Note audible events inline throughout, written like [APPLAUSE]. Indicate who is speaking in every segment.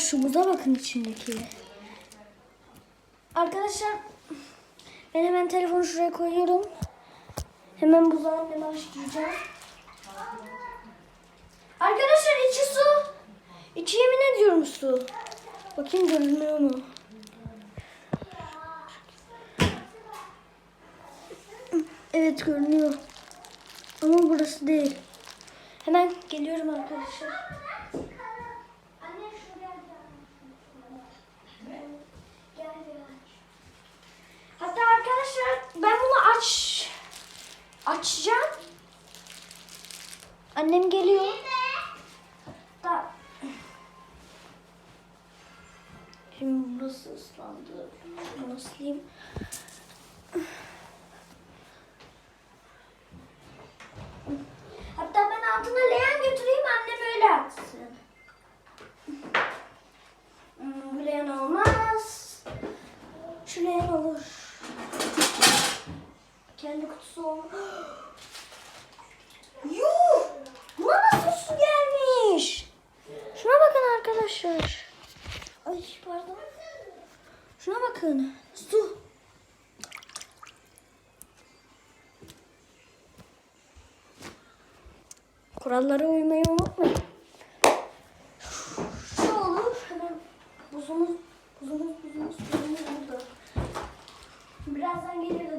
Speaker 1: şu buza bakın içindeki. Arkadaşlar ben hemen telefonu şuraya koyuyorum. Hemen annemi açtıracağım. Arkadaşlar içi su. İçi yemin ediyorum su. Bakayım görünüyor mu? Evet görünüyor. Ama burası değil. Hemen geliyorum arkadaşlar. Anne şuraya gel. Gel gel. Hatta arkadaşlar ben bunu aç açacağım. Annem geliyor. Da. Şimdi burası ıslandı. Şunu ıslayayım. Hatta ben altına leğen götüreyim annem öyle atsın. Hmm, bu leğen olmaz. Şu leğen olur. Olmaz. Yuh! Buna nasıl su gelmiş? Şuna bakın arkadaşlar. Ay pardon. Şuna bakın. Su. Kurallara uymayı unutmayın. Şu olur. Hemen buzumuz, buzumuz, buzumuz, buzumuz burada. Birazdan gelirim.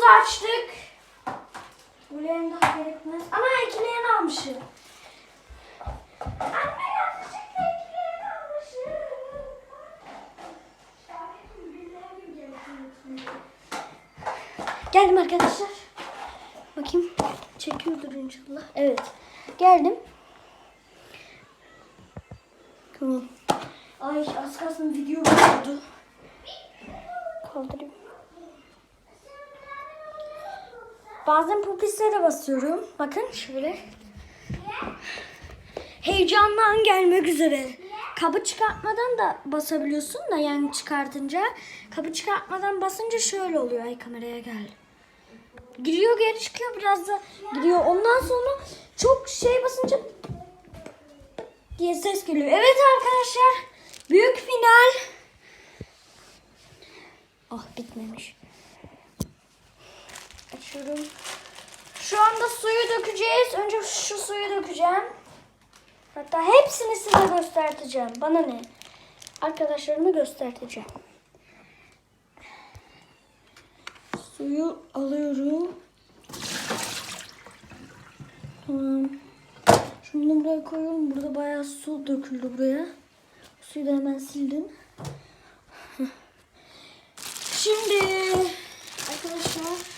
Speaker 1: Buzumuzu açtık. Bu leğen daha gerekmez. Ama iki leğen almışım. Anne yanlışlıkla iki leğen almışım. Geldim arkadaşlar. Bakayım. Çekiyordur inşallah. Evet. Geldim. Tamam. Ay az kalsın video oldu. Kaldırayım. Bazen popislere basıyorum. Bakın şöyle. Heyecanlı an gelmek üzere. Kabı çıkartmadan da basabiliyorsun da yani çıkartınca. Kabı çıkartmadan basınca şöyle oluyor. Ay kameraya gel. Giriyor geri çıkıyor biraz da gidiyor. Ondan sonra çok şey basınca diye ses geliyor. Evet arkadaşlar. Büyük final. Ah bitmemiş. Açıyorum. Şu anda suyu dökeceğiz. Önce şu suyu dökeceğim. Hatta hepsini size göstereceğim. Bana ne? Arkadaşlarıma göstereceğim. Suyu alıyorum. Tamam. Şunu buraya koyuyorum. Burada bayağı su döküldü buraya. Suyu da hemen sildim. Şimdi arkadaşlar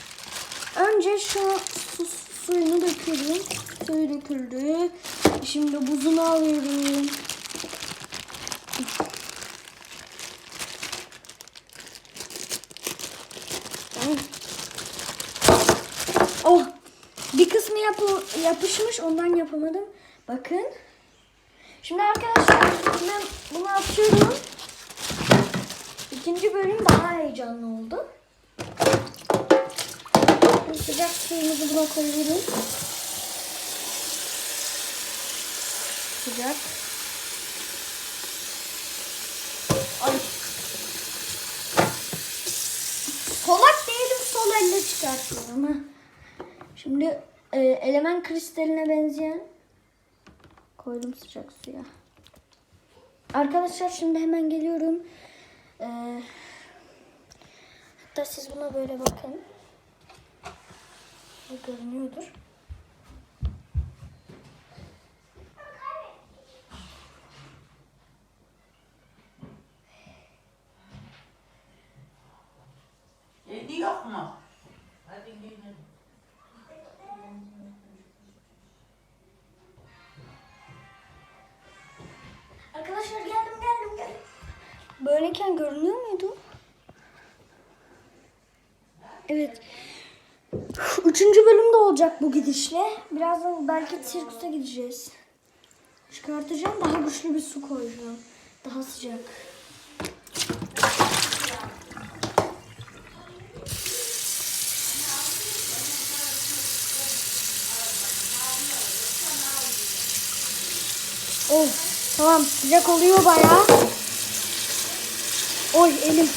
Speaker 1: önce şu su, suyunu döküyorum. Suyu döküldü. Şimdi buzunu alıyorum. Tamam. Oh! Bir kısmı yapı, yapışmış ondan yapamadım. Bakın. Şimdi arkadaşlar ben bunu atıyorum. İkinci bölüm daha heyecanlı oldu. Şimdi sıcak suyumuzu buna koyuyoruz. Sıcak. Ay. Solak değilim sol elle çıkartıyorum. Şimdi e, element kristaline benzeyen koydum sıcak suya. Arkadaşlar şimdi hemen geliyorum. Ee, hatta siz buna böyle bakın. Görünüyordur.
Speaker 2: Yedi yok mu? Hadi gidelim.
Speaker 1: Arkadaşlar geldim geldim geldim. Böyleyken görünüyor muydu? Evet. Üçüncü bölümde olacak bu gidişle. Birazdan belki sirküse gideceğiz. Çıkartacağım daha güçlü bir su koyacağım. Daha sıcak. Oh tamam sıcak oluyor bayağı. Oy elim.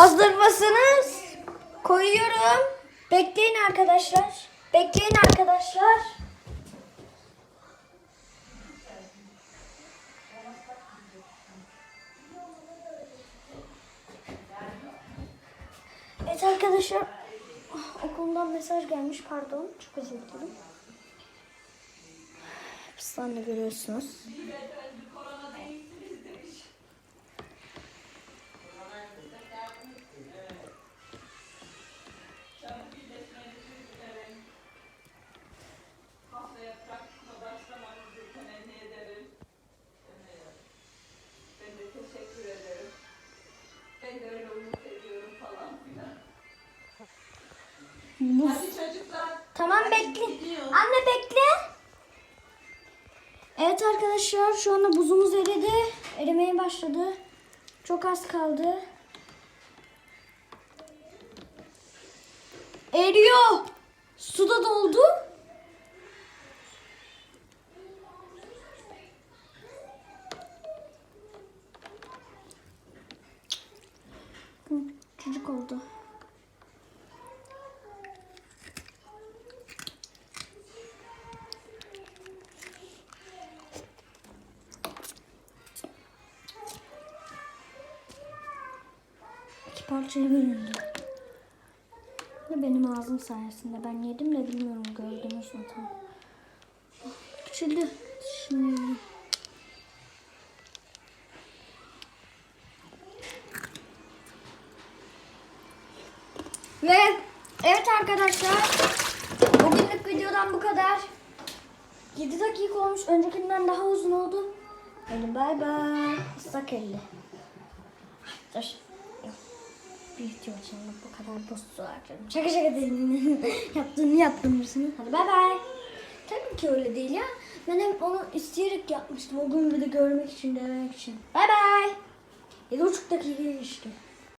Speaker 1: Hazır mısınız? Koyuyorum. Bekleyin arkadaşlar. Bekleyin arkadaşlar. Evet arkadaşlar. Okuldan mesaj gelmiş pardon. Çok özür dilerim. Sizden görüyorsunuz. Buz. Tamam bekle. Anne bekle. Evet arkadaşlar şu anda buzumuz eridi. Erimeye başladı. Çok az kaldı. Eriyor. Su da doldu. Parçaya bölündü. Benim ağzım sayesinde. Ben yedim de bilmiyorum gördünüz mü tam. Küçüldü. Şimdi Ve evet arkadaşlar bugünlük videodan bu kadar. 7 dakika olmuş. Öncekinden daha uzun oldu. Hadi bay bay. Islak elli. Dur. Video açalım. Bu kadar dostu harcarım. Şaka şaka değil. [LAUGHS] Yaptığını yaptım mısın? Hadi bay bay. Tabii ki öyle değil ya. Ben hem onu isteyerek yapmıştım. O gün bir de görmek için, denemek için. Bay bay. 7,5 dakika geçti.